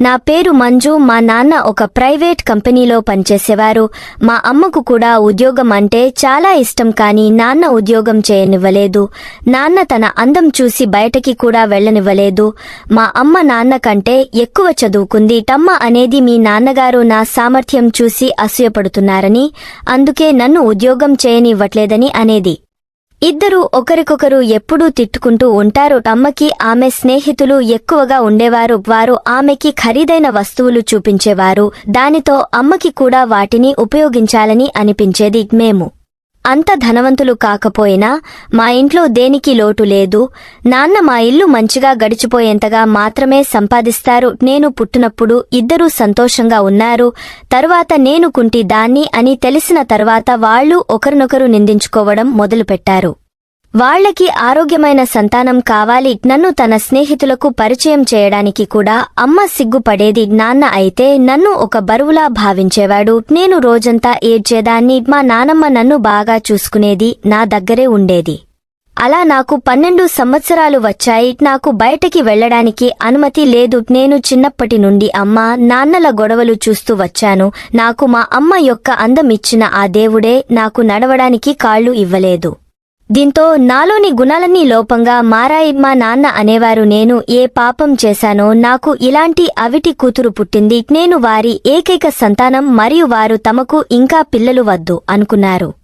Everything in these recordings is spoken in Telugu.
నా పేరు మంజు మా నాన్న ఒక ప్రైవేట్ కంపెనీలో పనిచేసేవారు. మా అమ్మకు కూడా ఉద్యోగం అంటే చాలా ఇష్టం కానీ నాన్న ఉద్యోగం చేయనివ్వలేదు. నాన్న తన అందం చూసి బయటకి కూడా వెళ్ళనివ్వలేదు. మా అమ్మ నాన్న కంటే ఎక్కువ చదువుకుంది. టమ్మ అనేది మీ నాన్నగారు నా సామర్థ్యం చూసి అసూయపడుతున్నారని అందుకే నన్ను ఉద్యోగం చేయనివ్వట్లేదని అనేది. ఇద్దరూ ఒకరికొకరు ఎప్పుడూ తిట్టుకుంటూ ఉంటారు. అమ్మకి ఆమె స్నేహితులు ఎక్కువగా ఉండేవారు. వారు ఆమెకి ఖరీదైన వస్తువులు చూపించేవారు. దానితో అమ్మకి కూడా వాటిని ఉపయోగించాలని అనిపించేది. మేము అంత ధనవంతులు కాకపోయినా మా ఇంట్లో దేనికి లోటు లేదు. నాన్న మా ఇల్లు మంచిగా గడిచిపోయేంతగా మాత్రమే సంపాదిస్తారు. నేను పుట్టినప్పుడు ఇద్దరూ సంతోషంగా ఉన్నారు. తరువాత నేను కుంటి దాన్ని అని తెలిసిన తర్వాత వాళ్ళు ఒకరినొకరు నిందించుకోవడం మొదలుపెట్టారు. వాళ్ళకి ఆరోగ్యమైన సంతానం కావాలి. నన్ను తన స్నేహితులకు పరిచయం చేయడానికి కూడా అమ్మ సిగ్గుపడేది నాన్న అయితే నన్ను ఒక బరువులా భావించేవాడు. నేను రోజంతా ఏడ్చేదాన్ని. మా నానమ్మ నన్ను బాగా చూసుకునేది నా దగ్గరే ఉండేది. అలా నాకు పన్నెండు సంవత్సరాలు వచ్చాయి. నాకు బయటకి వెళ్ళడానికి అనుమతి లేదు. నేను చిన్నప్పటి నుండి అమ్మ నాన్నల గొడవలు చూస్తూ వచ్చాను. నాకు మా అమ్మ యొక్క అందం ఇచ్చిన ఆ దేవుడే నాకు నడవడానికి కాళ్ళు ఇవ్వలేదు. దీంతో నాలోని గుణాలన్నీ లోపంగా మారాయి మా నాన్న అనేవారు నేను ఏ పాపం చేశానో నాకు ఇలాంటి అవిటి కూతురు పుట్టింది. నేను వారి ఏకైక సంతానం మరియు వారు తమకు ఇంకా పిల్లలు వద్దు అనుకున్నారు.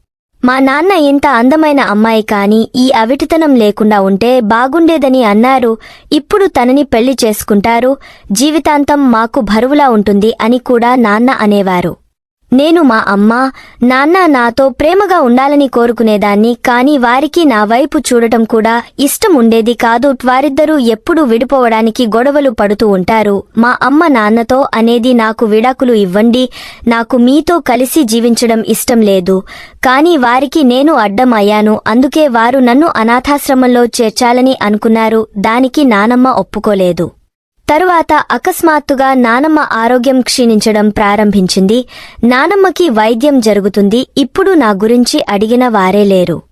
మా నాన్న ఇంత అందమైన అమ్మాయి కాని ఈ అవిటితనం లేకుండా ఉంటే బాగుండేదని అన్నారు. ఇప్పుడు తనని పెళ్ళి చేసుకుంటారు. జీవితాంతం మాకు బరువులా ఉంటుంది అని కూడా నాన్న అనేవారు. నేను మా అమ్మ నాన్న నాతో ప్రేమగా ఉండాలని కోరుకునేదాన్ని కాని వారికి నా వైపు చూడటం కూడా ఇష్టం ఉండేది కాదు. వారిద్దరూ ఎప్పుడూ విడిపోవడానికి గొడవలు పడుతూ ఉంటారు. మా అమ్మ నాన్నతో అనేది నాకు విడాకులు ఇవ్వండి నాకు మీతో కలిసి జీవించడం ఇష్టం లేదు. కాని వారికి నేను అడ్డం అయ్యాను అందుకే వారు నన్ను అనాథాశ్రమంలో చేర్చాలని అనుకున్నారు దానికి నానమ్మ ఒప్పుకోలేదు. తరువాత అకస్మాత్తుగా నానమ్మ ఆరోగ్యం క్షీణించడం ప్రారంభించింది. నానమ్మకి వైద్యం జరుగుతుంది. ఇప్పుడు నా గురించి అడిగిన వారే లేరు.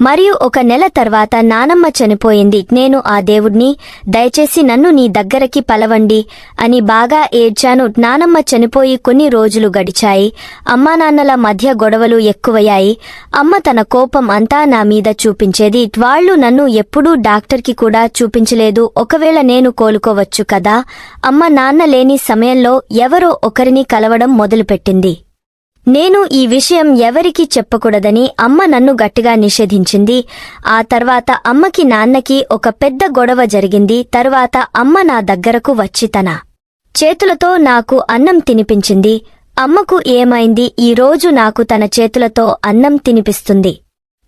మరియు ఒక నెల తర్వాత నానమ్మ చనిపోయింది. నేను ఆ దేవుణ్ణి దయచేసి నన్ను నీ దగ్గరకి పలవండి అని బాగా ఏడ్చాను. నానమ్మ చనిపోయి కొన్ని రోజులు గడిచాయి. అమ్మానాన్నల మధ్య గొడవలు ఎక్కువయ్యాయి. అమ్మ తన కోపం అంతా నా మీద చూపించేది. వాళ్ళు నన్ను ఎప్పుడూ డాక్టర్కి కూడా చూపించలేదు. ఒకవేళ నేను కోలుకోవచ్చు కదా? అమ్మ నాన్న లేని సమయంలో ఎవరో ఒకరిని కలవడం మొదలుపెట్టింది. నేను ఈ విషయం ఎవరికీ చెప్పకూడదని అమ్మ నన్ను గట్టిగా నిషేధించింది. ఆ తర్వాత అమ్మకి నాన్నకి ఒక పెద్ద గొడవ జరిగింది. తర్వాత అమ్మ నా దగ్గరకు వచ్చి తన చేతులతో నాకు అన్నం తినిపించింది. అమ్మకు ఏమైంది? ఈ రోజు నాకు తన చేతులతో అన్నం తినిపిస్తుంది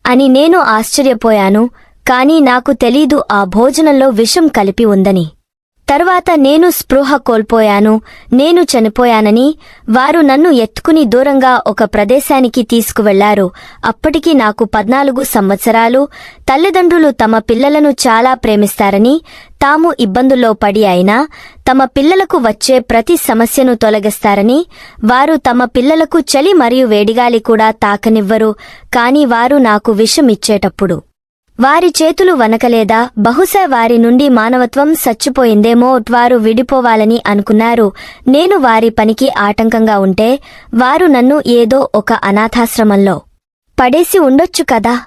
అని నేను ఆశ్చర్యపోయాను. కాని నాకు తెలీదు ఆ భోజనంలో విషం కలిపి ఉందని. తర్వాత నేను స్పృహ కోల్పోయాను. నేను చనిపోయానని వారు నన్ను ఎత్తుకుని దూరంగా ఒక ప్రదేశానికి తీసుకువెళ్ళారు. అప్పటికి నాకు పద్నాలుగు సంవత్సరాలు తల్లిదండ్రులు తమ పిల్లలను చాలా ప్రేమిస్తారని తాము ఇబ్బందుల్లో పడి అయినా తమ పిల్లలకు వచ్చే ప్రతి సమస్యను తొలగిస్తారని వారు తమ పిల్లలకు చలి మరియు వేడిగాలి కూడా తాకనివ్వరు కాని వారు నాకు విషం ఇచ్చేటప్పుడు వారి చేతులు వనకలేదా? బహుశా వారి నుండి మానవత్వం సచ్చిపోయిందేమో వారు విడిపోవాలని అనుకున్నారు. నేను వారి పనికి ఆటంకంగా ఉంటే వారు నన్ను ఏదో ఒక అనాథాశ్రమంలో పడేసి ఉండొచ్చు కదా?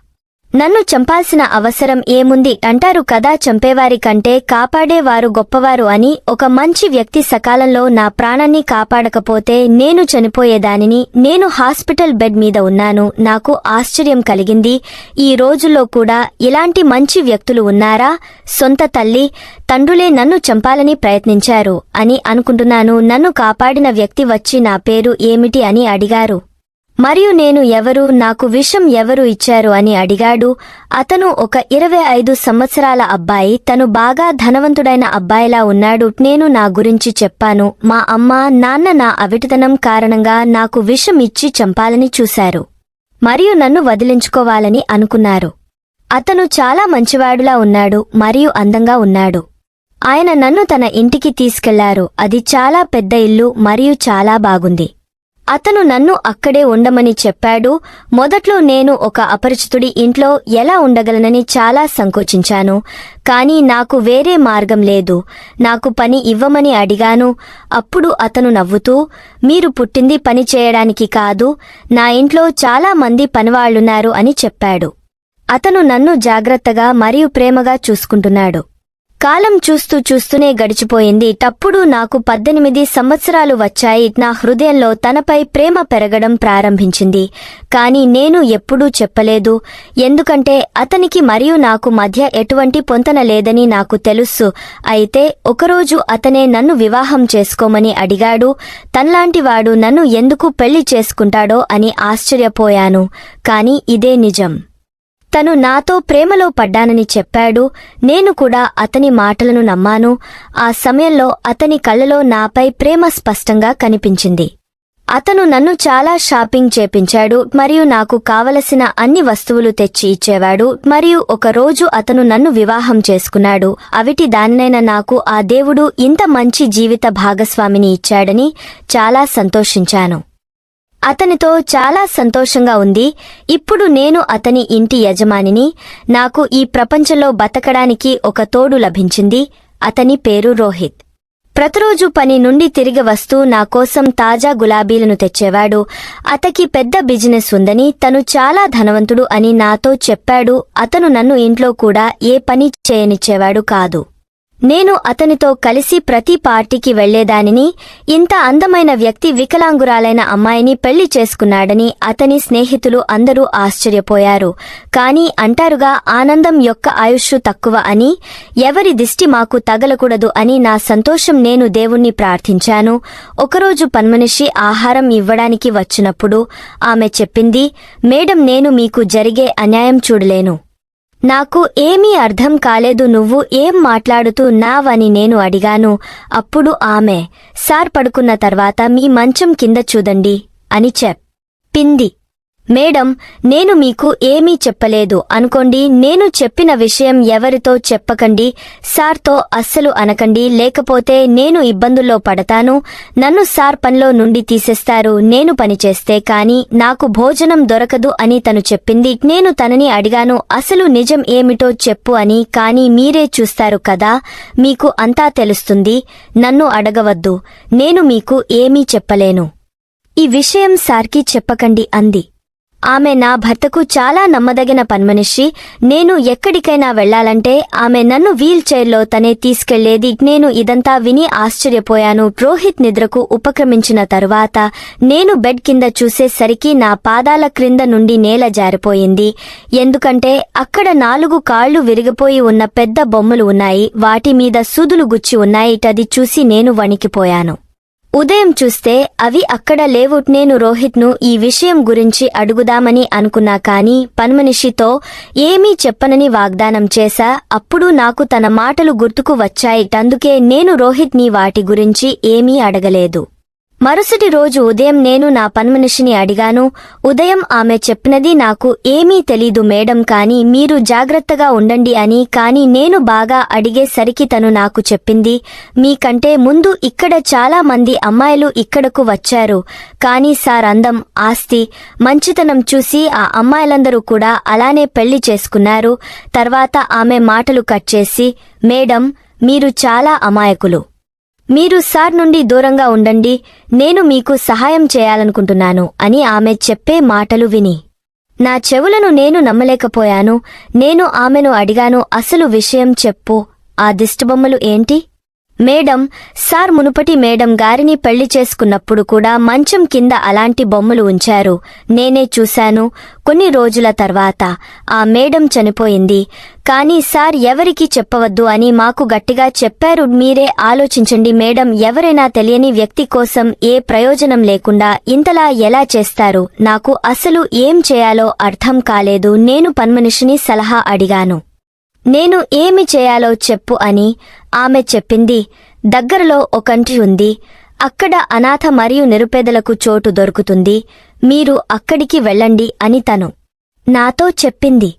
నన్ను చంపాల్సిన అవసరం ఏముంది? అంటారు కదా చంపేవారి కంటే కాపాడేవారు గొప్పవారు అని. ఒక మంచి వ్యక్తి సకాలంలో నా ప్రాణాన్ని కాపాడకపోతే నేను చనిపోయేదానిని. నేను హాస్పిటల్ బెడ్ మీద ఉన్నాను. నాకు ఆశ్చర్యం కలిగింది. ఈ రోజుల్లో కూడా ఇలాంటి మంచి వ్యక్తులు ఉన్నారా? సొంత తల్లి తండ్రులే నన్ను చంపాలని ప్రయత్నించారు అని అనుకుంటున్నాను. నన్ను కాపాడిన వ్యక్తి వచ్చి నా పేరు ఏమిటి అని అడిగారు. మరియు నేను ఎవరు నాకు విషం ఎవరు ఇచ్చారు అని అడిగాడు. అతను ఒక ఇరవై ఐదు సంవత్సరాల అబ్బాయి తను బాగా ధనవంతుడైన అబ్బాయిలా ఉన్నాడు. నేను నా గురించి చెప్పాను. మా అమ్మ నాన్న నా అవిటితనం కారణంగా నాకు విషం ఇచ్చి చంపాలని చూశారు. మరియు నన్ను వదిలించుకోవాలని అనుకున్నారు. అతను చాలా మంచివాడులా ఉన్నాడు మరియు అందంగా ఉన్నాడు. ఆయన నన్ను తన ఇంటికి తీసుకెళ్ళారు. అది చాలా పెద్ద ఇల్లు మరియు చాలా బాగుంది. అతను నన్ను అక్కడే ఉండమని చెప్పాడు. మొదట్లో నేను ఒక అపరిచితుడి ఇంట్లో ఎలా ఉండగలనని చాలా సంకోచించాను. కానీ నాకు వేరే మార్గం లేదు. నాకు పని ఇవ్వమని అడిగాను. అప్పుడు అతను నవ్వుతూ మీరు పుట్టింది పని చేయడానికి కాదు నా ఇంట్లో చాలా మంది పనివాళ్ళున్నారు అని చెప్పాడు. అతను నన్ను జాగ్రత్తగా మరియు ప్రేమగా చూసుకుంటున్నాడు. కాలం చూస్తూ చూస్తూనే గడిచిపోయింది. తప్పుడు నాకు పద్దెనిమిది సంవత్సరాలు వచ్చాయి. నా హృదయంలో తనపై ప్రేమ పెరగడం ప్రారంభించింది. కాని నేను ఎప్పుడూ చెప్పలేదు. ఎందుకంటే అతనికి మరియు నాకు మధ్య ఎటువంటి పొంతన లేదని నాకు తెలుసు. అయితే ఒకరోజు అతనే నన్ను వివాహం చేసుకోమని అడిగాడు. తనలాంటివాడు నన్ను ఎందుకు పెళ్ళి చేసుకుంటాడో అని ఆశ్చర్యపోయాను. కాని ఇదే నిజం. తను నాతో ప్రేమలో పడ్డానని చెప్పాడు. నేను కూడా అతని మాటలను నమ్మాను. ఆ సమయంలో అతని కళ్ళలో నాపై ప్రేమ స్పష్టంగా కనిపించింది. అతను నన్ను చాలా షాపింగ్ చేపించాడు మరియు నాకు కావలసిన అన్ని వస్తువులు తెచ్చి ఇచ్చేవాడు మరియు ఒకరోజు అతను నన్ను వివాహం చేసుకున్నాడు. అవిటి దానినైనా నాకు ఆ దేవుడు ఇంత మంచి జీవిత భాగస్వామిని ఇచ్చాడని చాలా సంతోషించాను. అతనితో చాలా సంతోషంగా ఉంది. ఇప్పుడు నేను అతని ఇంటి యజమానిని. నాకు ఈ ప్రపంచంలో బతకడానికి ఒక తోడు లభించింది. అతని పేరు రోహిత్. ప్రతిరోజు పని నుండి తిరిగి వస్తూ నా కోసం తాజా గులాబీలను తెచ్చేవాడు. అతకి పెద్ద బిజినెస్ ఉందని తను చాలా ధనవంతుడు అని నాతో చెప్పాడు. అతను నన్ను ఇంట్లో కూడా ఏ పని చేయనిచ్చేవాడు కాదు. నేను అతనితో కలిసి ప్రతి పార్టీకి వెళ్ళేదానిని ఇంత అందమైన వ్యక్తి వికలాంగురాలైన అమ్మాయిని పెళ్ళి చేసుకున్నాడని అతని స్నేహితులు అందరూ ఆశ్చర్యపోయారు. కాని అంటారుగా ఆనందం యొక్క ఆయుష్ తక్కువ అని ఎవరి దిష్టి మాకు తగలకూడదు అని నా సంతోషం నేను దేవుణ్ణి ప్రార్థించాను. ఒకరోజు పన్మనిషి ఆహారం ఇవ్వడానికి వచ్చినప్పుడు ఆమె చెప్పింది మేడం నేను మీకు జరిగే అన్యాయం చూడలేను. నాకు ఏమీ అర్థం కాలేదు నువ్వు ఏం మాట్లాడుతున్నావని నేను అడిగాను. అప్పుడు ఆమె సార్ పడుకున్న తర్వాత మీ మంచం కింద చూదండి అని చెప్పింది మేడం నేను మీకు ఏమీ చెప్పలేదు. అనుకోండి నేను చెప్పిన విషయం ఎవరితో చెప్పకండి. సార్తో అస్సలు అనకండి. లేకపోతే నేను ఇబ్బందుల్లో పడతాను. నన్ను సార్ పనిలో నుండి తీసేస్తారు. నేను పనిచేస్తే కాని నాకు భోజనం దొరకదు అని తను చెప్పింది. నేను తనని అడిగాను అసలు నిజం ఏమిటో చెప్పు అని. కాని మీరే చూస్తారు కదా మీకు అంతా తెలుస్తుంది. నన్ను అడగవద్దు. నేను మీకు ఏమీ చెప్పలేను. ఈ విషయం సార్కి చెప్పకండి అంది. ఆమె నా భర్తకు చాలా నమ్మదగిన పన్మనిషి. నేను ఎక్కడికైనా వెళ్ళాలంటే ఆమె నన్ను వీల్ చైర్లో తనే తీసుకెళ్ళేది. నేను ఇదంతా విని ఆశ్చర్యపోయాను. రోహిత్ నిద్రకు ఉపక్రమించిన తరువాత నేను బెడ్ కింద చూసేసరికి నా పాదాల క్రింద నుండి నేల జారిపోయింది. ఎందుకంటే అక్కడ నాలుగు కాళ్ళు విరిగిపోయి ఉన్న పెద్ద బొమ్మలు ఉన్నాయి. వాటి మీద సూదులు గుచ్చి ఉన్నాయి. అది చూసి నేను వణికిపోయాను. ఉదయం చూస్తే అవి అక్కడ లేవు నేను రోహిత్ను ఈ విషయం గురించి అడుగుదామని అనుకున్నా కాని పన్మనిషితో ఏమీ చెప్పనని వాగ్దానం చేశా? అప్పుడు నాకు తన మాటలు గుర్తుకు వచ్చాయి అందుకే నేను రోహిత్ని వాటి గురించి ఏమీ అడగలేదు. మరుసటి రోజు ఉదయం నేను నా పన్మనిషిని అడిగాను ఉదయం ఆమె చెప్పినది నాకు ఏమీ తెలీదు మేడం కాని మీరు జాగ్రత్తగా ఉండండి అని కాని నేను బాగా అడిగేసరికి తను నాకు చెప్పింది మీకంటే ముందు ఇక్కడ చాలా మంది అమ్మాయిలు ఇక్కడకు వచ్చారు కాని సార్ అందం ఆస్తి మంచితనం చూసి ఆ అమ్మాయిలందరూ కూడా అలానే పెళ్ళి చేసుకున్నారు తర్వాత ఆమె మాటలు కట్ చేసి మేడం మీరు చాలా అమాయకులు. మీరు సార్ నుండి దూరంగా ఉండండి నేను మీకు సహాయం చేయాలనుకుంటున్నాను అని ఆమె చెప్పే మాటలు విని. నా చెవులను నేను నమ్మలేకపోయాను నేను ఆమెను అడిగాను అసలు విషయం చెప్పు ఆ దిష్టిబొమ్మలు ఏంటి? మేడం సార్ మునుపటి మేడం గారిని పెళ్ళి చేసుకున్నప్పుడు కూడా మంచం కింద అలాంటి బొమ్మలు ఉంచారు. నేనే చూశాను. కొన్ని రోజుల తర్వాత ఆ మేడం చనిపోయింది. కానీ సార్ ఎవరికీ చెప్పవద్దు అని మాకు గట్టిగా చెప్పారు. మీరే ఆలోచించండి మేడం ఎవరైనా తెలియని వ్యక్తి కోసం ఏ ప్రయోజనం లేకుండా ఇంతలా ఎలా చేస్తారు? నాకు అసలు ఏం చేయాలో అర్థం కాలేదు. నేను పన్మనిషిని సలహా అడిగాను. నేను ఏమి చేయాలో చెప్పు అని ఆమె చెప్పింది. దగ్గరలో ఒకంటి ఉంది. అక్కడ అనాథ మరియు నిరుపేదలకు చోటు దొరుకుతుంది. మీరు అక్కడికి వెళ్ళండి అని తను నాతో చెప్పింది.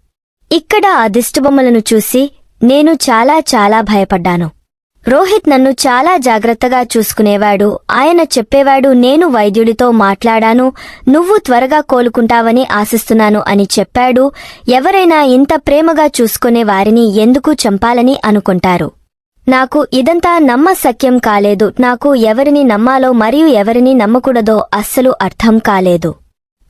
ఇక్కడ ఆ దిష్టిబొమ్మలను చూసి నేను చాలా చాలా భయపడ్డాను. రోహిత్ నన్ను చాలా జాగ్రత్తగా చూసుకునేవాడు. ఆయన చెప్పేవాడు నేను వైద్యుడితో మాట్లాడాను నువ్వు త్వరగా కోలుకుంటావని ఆశిస్తున్నాను అని చెప్పాడు. ఎవరైనా ఇంత ప్రేమగా చూసుకునే వారిని ఎందుకు చంపాలని అనుకుంటారు? నాకు ఇదంతా నమ్మ సఖ్యం కాలేదు. నాకు ఎవరిని నమ్మాలో మరియు ఎవరిని నమ్మకూడదో అస్సలు అర్థం కాలేదు.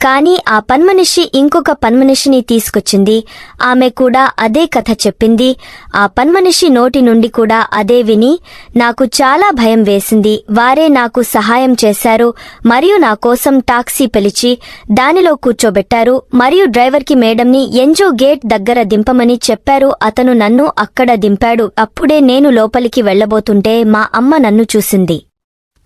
కాని ఆ పన్మనిషి ఇంకొక పన్మనిషిని తీసుకొచ్చింది. ఆమె కూడా అదే కథ చెప్పింది. ఆ పన్మనిషి నోటి నుండి కూడా అదే విని నాకు చాలా భయం వేసింది. వారే నాకు సహాయం చేశారు. మరియు నా కోసం టాక్సీ పిలిచి దానిలో కూర్చోబెట్టారు. మరియు డ్రైవర్కి మేడంని ఎంజో గేట్ దగ్గర దింపమని చెప్పారు. అతను నన్ను అక్కడ దింపాడు. అప్పుడే నేను లోపలికి వెళ్ళబోతుంటే మా అమ్మ నన్ను చూసింది.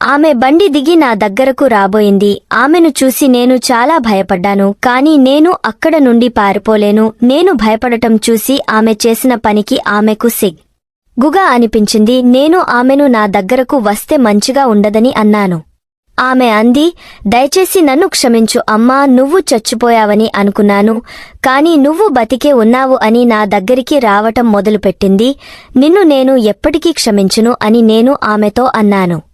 ఆమె బండి దిగి నా దగ్గరకు రాబోయింది. ఆమెను చూసి నేను చాలా భయపడ్డాను. కాని నేను అక్కడ నుండి పారిపోలేను. నేను భయపడటం చూసి ఆమె చేసిన పనికి ఆమెకు సిగ్. గుగా అనిపించింది. నేను ఆమెను నా దగ్గరకు వస్తే మంచిగా ఉండదని అన్నాను. ఆమె అంది దయచేసి నన్ను క్షమించు అమ్మా నువ్వు చచ్చిపోయావని అనుకున్నాను. కాని నువ్వు బతికే ఉన్నావు అని నా దగ్గరికి రావటం మొదలుపెట్టింది. నిన్ను నేను ఎప్పటికీ క్షమించును అని నేను ఆమెతో అన్నాను.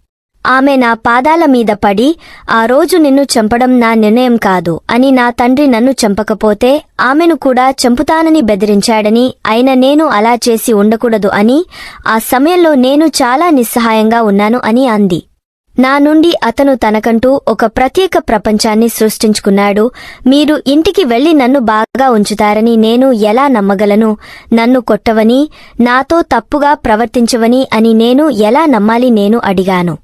ఆమె నా పాదాల మీద పడి ఆ రోజు నిన్ను చంపడం నా నిర్ణయం కాదు అని నా తండ్రి నన్ను చంపకపోతే ఆమెను కూడా చంపుతానని బెదిరించాడని ఆయన నేను అలా చేసి ఉండకూడదు అని ఆ సమయంలో నేను చాలా నిస్సహాయంగా ఉన్నాను అని అంది. నా నుండి అతను తనకంటూ ఒక ప్రత్యేక ప్రపంచాన్ని సృష్టించుకున్నాడు. మీరు ఇంటికి వెళ్ళి నన్ను బాగా ఉంచుతారని నేను ఎలా నమ్మగలను? నన్ను కొట్టవని నాతో తప్పుగా ప్రవర్తించవని అని నేను ఎలా నమ్మాలి నేను అడిగాను.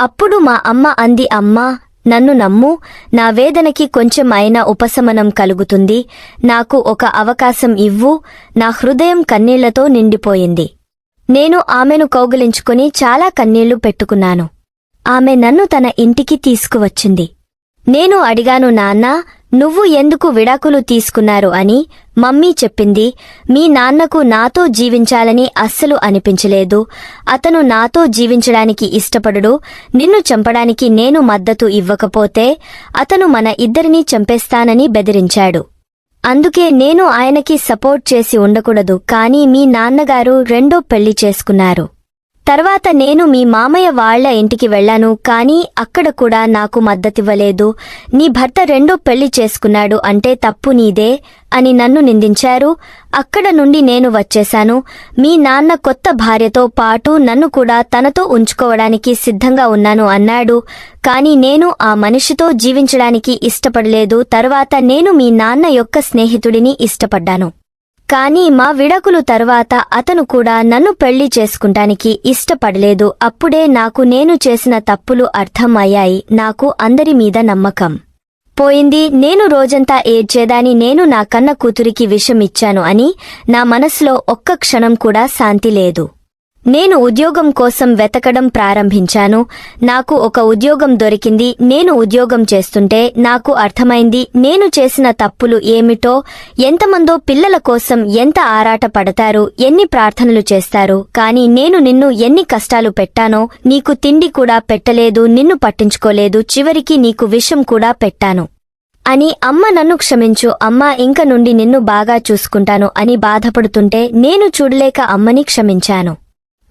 అప్పుడు మా అమ్మ అంది అమ్మా నన్ను నమ్ము. నా వేదనకి కొంచెం అయినా ఉపశమనం కలుగుతుంది. నాకు ఒక అవకాశం ఇవ్వు. నా హృదయం కన్నీళ్ళతో నిండిపోయింది. నేను ఆమెను కౌగిలించుకుని చాలా కన్నీళ్ళు పెట్టుకున్నాను. ఆమె నన్ను తన ఇంటికి తీసుకువచ్చింది. నేను అడిగాను నాన్నా నువ్వు ఎందుకు విడాకులు తీసుకున్నారు అని మమ్మీ చెప్పింది. మీ నాన్నకు నాతో జీవించాలని అస్సలు అనిపించలేదు. అతను నాతో జీవించడానికి ఇష్టపడుడు. నిన్ను చంపడానికి నేను మద్దతు ఇవ్వకపోతే అతను మన ఇద్దరినీ చంపేస్తానని బెదిరించాడు. అందుకే నేను ఆయనకి సపోర్ట్ చేసి ఉండకూడదు. కానీ మీ నాన్నగారు రెండో పెళ్ళి చేసుకున్నారు. తర్వాత నేను మీ మామయ్య వాళ్ళ ఇంటికి వెళ్ళాను కానీ అక్కడ కూడా నాకు మద్దతివ్వలేదు. నీ భర్త రెండో పెళ్ళి చేసుకున్నాడు అంటే తప్పు నీదే అని నన్ను నిందించారు. అక్కడ నుండి నేను వచ్చేశాను. మీ నాన్న కొత్త భార్యతో పాటు నన్ను కూడా తనతో ఉంచుకోవడానికి సిద్ధంగా ఉన్నాను అన్నాడు. కాని నేను ఆ మనిషితో జీవించడానికి ఇష్టపడలేదు. తర్వాత నేను మీ నాన్న యొక్క స్నేహితుడిని ఇష్టపడ్డాను. కానీ మా విడకులు తర్వాత అతను కూడా నన్ను పెళ్ళి చేసుకుంటానికి ఇష్టపడలేదు. అప్పుడే నాకు నేను చేసిన తప్పులు అర్థం అయ్యాయి నాకు అందరి మీద నమ్మకం పోయింది. నేను రోజంతా ఏడ్చేదాని నేను నా కన్న కూతురికి విషమిచ్చాను అని నా మనసులో ఒక్క క్షణం కూడా శాంతి లేదు. నేను ఉద్యోగం కోసం వెతకడం ప్రారంభించాను. నాకు ఒక ఉద్యోగం దొరికింది. నేను ఉద్యోగం చేస్తుంటే నాకు అర్థమైంది. నేను చేసిన తప్పులు ఏమిటో ఎంతమందో పిల్లల కోసం ఎంత ఆరాట పడతారు ఎన్ని ప్రార్థనలు చేస్తారు కాని నేను నిన్ను ఎన్ని కష్టాలు పెట్టానో నీకు తిండి కూడా పెట్టలేదు నిన్ను పట్టించుకోలేదు చివరికి నీకు విషం కూడా పెట్టాను. అని అమ్మ నన్ను క్షమించు అమ్మ ఇంక నుండి నిన్ను బాగా చూసుకుంటాను అని బాధపడుతుంటే నేను చూడలేక అమ్మని క్షమించాను.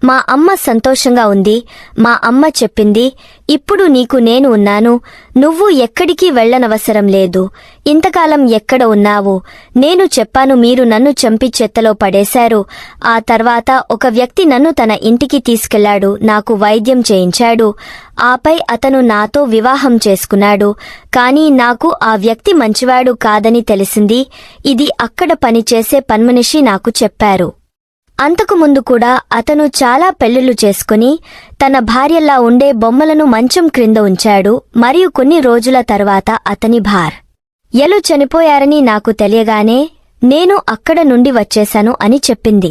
మా అమ్మ సంతోషంగా ఉంది. మా అమ్మ చెప్పింది ఇప్పుడు నీకు నేను ఉన్నాను. నువ్వు ఎక్కడికి వెళ్ళనవసరం లేదు. ఇంతకాలం ఎక్కడ ఉన్నావు? నేను చెప్పాను మీరు నన్ను చంపి చెత్తలో పడేశారు. ఆ తర్వాత ఒక వ్యక్తి నన్ను తన ఇంటికి తీసుకెళ్ళాడు. నాకు వైద్యం చేయించాడు. ఆపై అతను నాతో వివాహం చేసుకున్నాడు. కానీ నాకు ఆ వ్యక్తి మంచివాడు కాదని తెలిసింది. ఇది అక్కడ పనిచేసే పన్మనిషి నాకు చెప్పారు. అంతకుముందు కూడా అతను చాలా పెళ్ళిళ్ళు చేసుకుని తన భార్యలా ఉండే బొమ్మలను మంచం క్రింద ఉంచాడు మరియు కొన్ని రోజుల తర్వాత అతని భార్. ఎలు చనిపోయారని నాకు తెలియగానే నేను అక్కడ నుండి వచ్చేశాను అని చెప్పింది.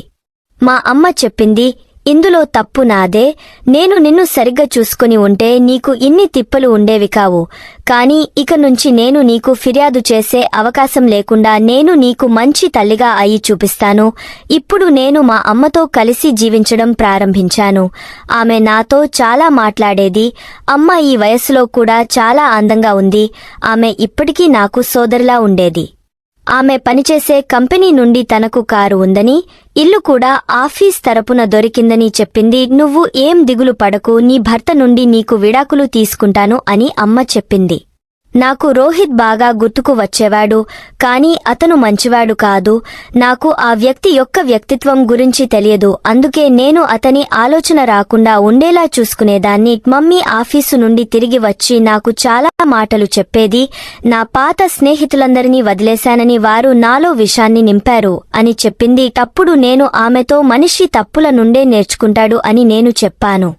మా అమ్మ చెప్పింది ఇందులో తప్పు నాదే. నేను నిన్ను సరిగ్గా చూసుకుని ఉంటే నీకు ఇన్ని తిప్పలు ఉండేవి కావు. కాని ఇక నుంచి నేను నీకు ఫిర్యాదు చేసే అవకాశం లేకుండా నేను నీకు మంచి తల్లిగా అయి చూపిస్తాను. ఇప్పుడు నేను మా అమ్మతో కలిసి జీవించడం ప్రారంభించాను. ఆమె నాతో చాలా మాట్లాడేది. అమ్మ ఈ వయసులో కూడా చాలా అందంగా ఉంది. ఆమె ఇప్పటికీ నాకు సోదరిలా ఉండేది. ఆమె పనిచేసే కంపెనీ నుండి తనకు కారు ఉందని ఇల్లు కూడా ఆఫీస్ తరపున దొరికిందని చెప్పింది నువ్వు ఏం దిగులు పడకు నీ భర్త నుండి నీకు విడాకులు తీసుకుంటాను అని అమ్మ చెప్పింది. నాకు రోహిత్ బాగా గుర్తుకు వచ్చేవాడు కానీ అతను మంచివాడు కాదు. నాకు ఆ వ్యక్తి యొక్క వ్యక్తిత్వం గురించి తెలియదు. అందుకే నేను అతని ఆలోచన రాకుండా ఉండేలా చూసుకునేదాన్ని. మమ్మీ ఆఫీసు నుండి తిరిగి వచ్చి నాకు చాలా మాటలు చెప్పేది నా పాత స్నేహితులందరినీ వదిలేశానని వారు నాలో విషాన్ని నింపారు అని చెప్పింది. తప్పుడు నేను ఆమెతో మనిషి తప్పుల నుండే నేర్చుకుంటాడు అని నేను చెప్పాను.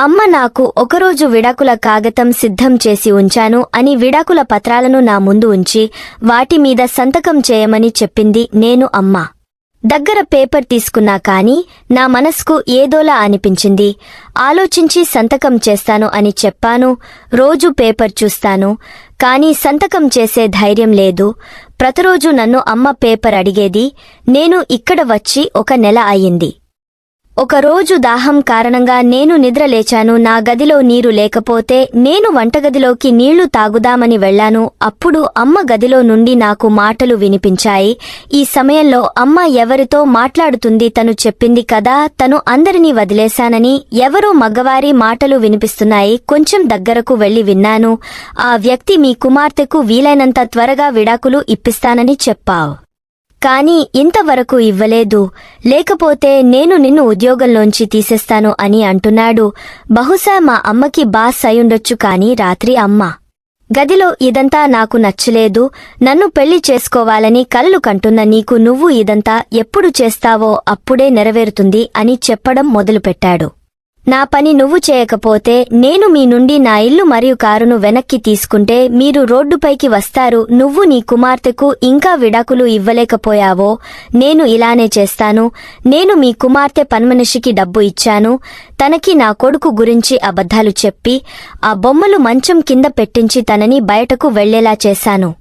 అమ్మ నాకు ఒకరోజు విడాకుల కాగతం సిద్ధం చేసి ఉంచాను అని విడాకుల పత్రాలను నా ముందు ఉంచి వాటి మీద సంతకం చేయమని చెప్పింది నేను అమ్మ. దగ్గర పేపర్ తీసుకున్నా కాని నా మనస్కు ఏదోలా అనిపించింది. ఆలోచించి సంతకం చేస్తాను అని చెప్పాను రోజు పేపర్ చూస్తాను కాని సంతకం చేసే ధైర్యం లేదు. ప్రతిరోజు నన్ను అమ్మ పేపర్ అడిగేది నేను ఇక్కడ వచ్చి ఒక నెల అయింది ఒకరోజు దాహం కారణంగా నేను నిద్ర లేచాను. నా గదిలో నీరు లేకపోతే నేను వంటగదిలోకి నీళ్ళు తాగుదామని వెళ్ళాను అప్పుడు అమ్మ గదిలో నుండి నాకు మాటలు వినిపించాయి. ఈ సమయంలో అమ్మ ఎవరితో మాట్లాడుతుంది తను చెప్పింది కదా తను అందరినీ వదిలేశానని ఎవరో మగవారి మాటలు వినిపిస్తున్నాయి కొంచెం దగ్గరకు వెళ్ళి విన్నాను. ఆ వ్యక్తి మీ కుమార్తెకు వీలైనంత త్వరగా విడాకులు ఇప్పిస్తానని చెప్పావు. కానీ ఇంతవరకు ఇవ్వలేదు. లేకపోతే నేను నిన్ను ఉద్యోగంలోంచి తీసేస్తాను అని అంటున్నాడు. బహుశా మా అమ్మకి బాస్ అయ్యుండొచ్చు కాని రాత్రి అమ్మ. గదిలో ఇదంతా నాకు నచ్చలేదు. నన్ను పెళ్ళి చేసుకోవాలని కలలు కంటున్న నీకు నువ్వు ఇదంతా ఎప్పుడు చేస్తావో అప్పుడే నెరవేరుతుంది అని చెప్పడం మొదలుపెట్టాడు. నా పని నువ్వు చేయకపోతే నేను మీ నుండి నా ఇల్లు మరియు కారును వెనక్కి తీసుకుంటే మీరు రోడ్డుపైకి వస్తారు. నువ్వు నీ కుమార్తెకు ఇంకా విడాకులు ఇవ్వలేకపోయావో నేను ఇలానే చేస్తాను. నేను మీ కుమార్తె పన్మనిషికి డబ్బు ఇచ్చాను. తనకి నా కొడుకు గురించి అబద్ధాలు చెప్పి ఆ బొమ్మలు మంచం కింద పెట్టించి తనని బయటకు వెళ్ళేలా చేశాను.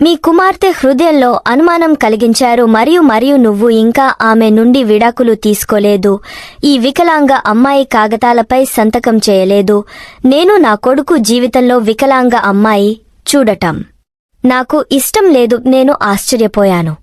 మీ కుమార్తె హృదయంలో అనుమానం కలిగించారు మరియు మరియు నువ్వు ఇంకా ఆమె నుండి విడాకులు తీసుకోలేదు. ఈ వికలాంగ అమ్మాయి కాగతాలపై సంతకం చేయలేదు. నేను నా కొడుకు జీవితంలో వికలాంగ అమ్మాయి చూడటం. నాకు ఇష్టం లేదు నేను ఆశ్చర్యపోయాను.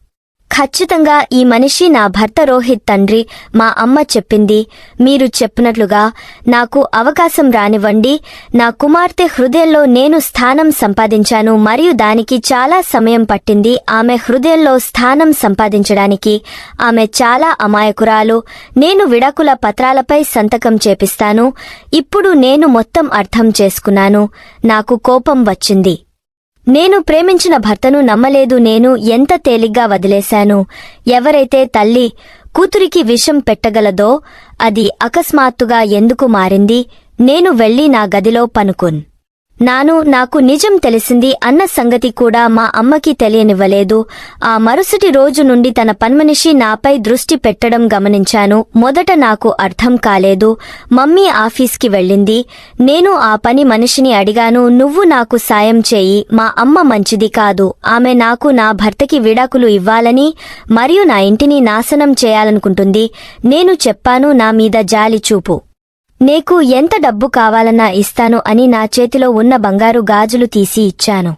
ఖచ్చితంగా ఈ మనిషి నా భర్త రోహిత్ తండ్రి మా అమ్మ చెప్పింది. మీరు చెప్పినట్లుగా నాకు అవకాశం రానివ్వండి. నా కుమార్తె హృదయంలో నేను స్థానం సంపాదించాను మరియు దానికి చాలా సమయం పట్టింది. ఆమె హృదయంలో స్థానం సంపాదించడానికి. ఆమె చాలా అమాయకురాలు. నేను విడాకుల పత్రాలపై సంతకం చేపిస్తాను. ఇప్పుడు నేను మొత్తం అర్థం చేసుకున్నాను. నాకు కోపం వచ్చింది. నేను ప్రేమించిన భర్తను నమ్మలేదు నేను ఎంత తేలిగ్గా వదిలేశాను? ఎవరైతే తల్లి కూతురికి విషం పెట్టగలదో అది అకస్మాత్తుగా ఎందుకు మారింది? నేను వెళ్ళి నా గదిలో పనుకున్. నాను నాకు నిజం తెలిసింది అన్న సంగతి కూడా మా అమ్మకి తెలియనివ్వలేదు. ఆ మరుసటి రోజు నుండి తన పన్మనిషి నాపై దృష్టి పెట్టడం గమనించాను. మొదట నాకు అర్థం కాలేదు. మమ్మీ ఆఫీస్కి వెళ్ళింది. నేను ఆ పని మనిషిని అడిగాను నువ్వు నాకు సాయం చేయి. మా అమ్మ మంచిది కాదు. ఆమె నాకు నా భర్తకి విడాకులు ఇవ్వాలని మరియు నా ఇంటిని నాశనం చేయాలనుకుంటుంది. నేను చెప్పాను నా మీద జాలి చూపు. నీకు ఎంత డబ్బు కావాలన్నా ఇస్తాను అని నా చేతిలో ఉన్న బంగారు గాజులు తీసి ఇచ్చాను.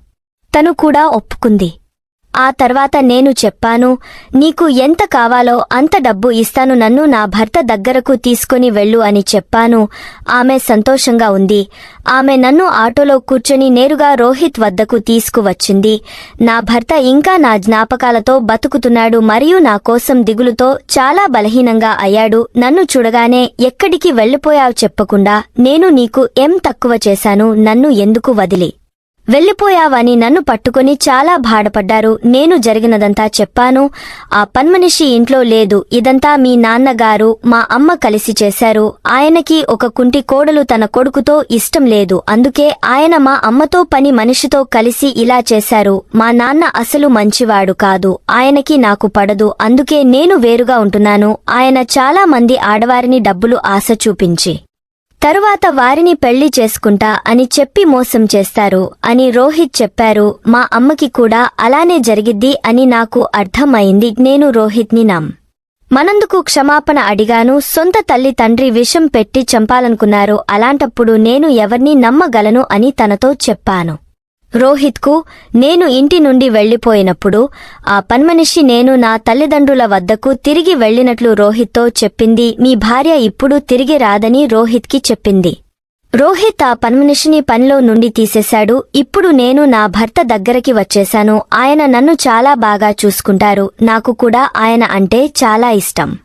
తను కూడా ఒప్పుకుంది. ఆ తర్వాత నేను చెప్పాను నీకు ఎంత కావాలో అంత డబ్బు ఇస్తాను నన్ను నా భర్త దగ్గరకు తీసుకొని వెళ్ళు అని చెప్పాను. ఆమె సంతోషంగా ఉంది. ఆమె నన్ను ఆటోలో కూర్చొని నేరుగా రోహిత్ వద్దకు తీసుకువచ్చింది. నా భర్త ఇంకా నా జ్ఞాపకాలతో బతుకుతున్నాడు మరియు నా కోసం దిగులుతో చాలా బలహీనంగా అయ్యాడు. నన్ను చూడగానే ఎక్కడికి వెళ్ళిపోయావు చెప్పకుండా నేను నీకు ఏం తక్కువ చేశాను నన్ను ఎందుకు వదిలి? వెళ్ళిపోయావని నన్ను పట్టుకొని చాలా బాధపడ్డారు. నేను జరిగినదంతా చెప్పాను. ఆ పన్మనిషి ఇంట్లో లేదు. ఇదంతా మీ నాన్నగారు మా అమ్మ కలిసి చేశారు. ఆయనకి ఒక కుంటి కోడలు తన కొడుకుతో ఇష్టం లేదు. అందుకే ఆయన మా అమ్మతో పని మనిషితో కలిసి ఇలా చేశారు. మా నాన్న అసలు మంచివాడు కాదు. ఆయనకి నాకు పడదు. అందుకే నేను వేరుగా ఉంటున్నాను. ఆయన చాలా మంది ఆడవారిని డబ్బులు ఆశ చూపించి. తరువాత వారిని పెళ్ళి చేసుకుంటా అని చెప్పి మోసం చేస్తారు అని రోహిత్ చెప్పారు మా అమ్మకి కూడా అలానే జరిగిద్ది అని నాకు అర్థమైంది నేను రోహిత్ని నమ్. మనందుకు క్షమాపణ అడిగాను సొంత తల్లి తండ్రి విషం పెట్టి చంపాలనుకున్నారు అలాంటప్పుడు నేను ఎవర్ని నమ్మగలను అని తనతో చెప్పాను. రోహిత్కు నేను ఇంటి నుండి వెళ్ళిపోయినప్పుడు ఆ పన్మనిషి నేను నా తల్లిదండ్రుల వద్దకు తిరిగి వెళ్ళినట్లు రోహిత్తో చెప్పింది. మీ భార్య ఇప్పుడు తిరిగి రాదని రోహిత్కి చెప్పింది. రోహిత్ ఆ పన్మనిషిని పనిలో నుండి తీసేశాడు. ఇప్పుడు నేను నా భర్త దగ్గరకి వచ్చేశాను. ఆయన నన్ను చాలా బాగా చూసుకుంటారు. నాకు కూడా ఆయన అంటే చాలా ఇష్టం.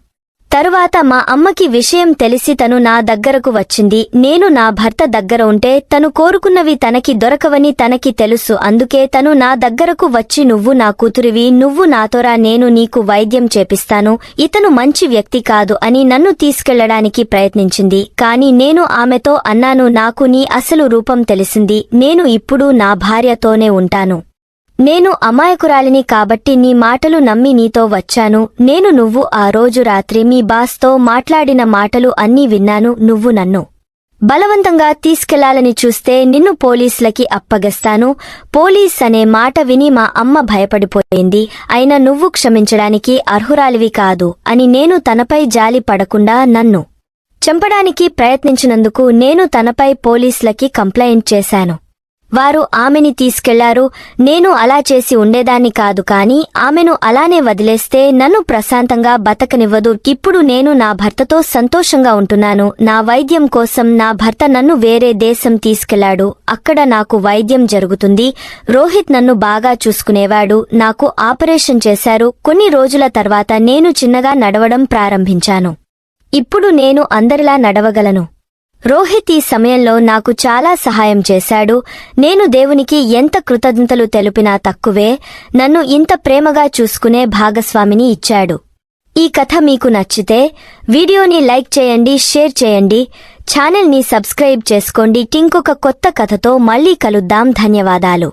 తరువాత మా అమ్మకి విషయం తెలిసి తను నా దగ్గరకు వచ్చింది. నేను నా భర్త దగ్గర ఉంటే తను కోరుకున్నవి తనకి దొరకవని తనకి తెలుసు. అందుకే తను నా దగ్గరకు వచ్చి నువ్వు నా కూతురివి నువ్వు నాతోరా నేను నీకు వైద్యం చేపిస్తాను. ఇతను మంచి వ్యక్తి కాదు అని నన్ను తీసుకెళ్ళడానికి ప్రయత్నించింది. కాని నేను ఆమెతో అన్నాను నాకు నీ అసలు రూపం తెలిసింది. నేను ఇప్పుడు నా భార్యతోనే ఉంటాను. నేను అమాయకురాలిని కాబట్టి నీ మాటలు నమ్మి నీతో వచ్చాను. నేను నువ్వు ఆ రోజు రాత్రి మీ బాస్తో మాట్లాడిన మాటలు అన్నీ విన్నాను. నువ్వు నన్ను బలవంతంగా తీసుకెళ్ళాలని చూస్తే నిన్ను పోలీసులకి అప్పగిస్తాను. పోలీస్ అనే మాట విని మా అమ్మ భయపడిపోయింది. అయినా నువ్వు క్షమించడానికి అర్హురాలివి కాదు అని నేను తనపై జాలి పడకుండా నన్ను చంపడానికి ప్రయత్నించినందుకు నేను తనపై పోలీసులకి కంప్లైంట్ చేశాను. వారు ఆమెని తీసుకెళ్ళారు. నేను అలా చేసి ఉండేదాన్ని కాదు కాని ఆమెను అలానే వదిలేస్తే నన్ను ప్రశాంతంగా బతకనివ్వదు. ఇప్పుడు నేను నా భర్తతో సంతోషంగా ఉంటున్నాను. నా వైద్యం కోసం నా భర్త నన్ను వేరే దేశం తీసుకెళ్ళాడు. అక్కడ నాకు వైద్యం జరుగుతుంది. రోహిత్ నన్ను బాగా చూసుకునేవాడు. నాకు ఆపరేషన్ చేశారు. కొన్ని రోజుల తర్వాత నేను చిన్నగా నడవడం ప్రారంభించాను. ఇప్పుడు నేను అందరిలా నడవగలను. రోహిత్ ఈ సమయంలో నాకు చాలా సహాయం చేశాడు. నేను దేవునికి ఎంత కృతజ్ఞతలు తెలిపినా తక్కువే. నన్ను ఇంత ప్రేమగా చూసుకునే భాగస్వామిని ఇచ్చాడు. ఈ కథ మీకు నచ్చితే వీడియోని లైక్ చేయండి షేర్ చేయండి. ఛానల్ని సబ్స్క్రైబ్ చేసుకోండి. ఇంకొక కొత్త కథతో మళ్ళీ కలుద్దాం. ధన్యవాదాలు.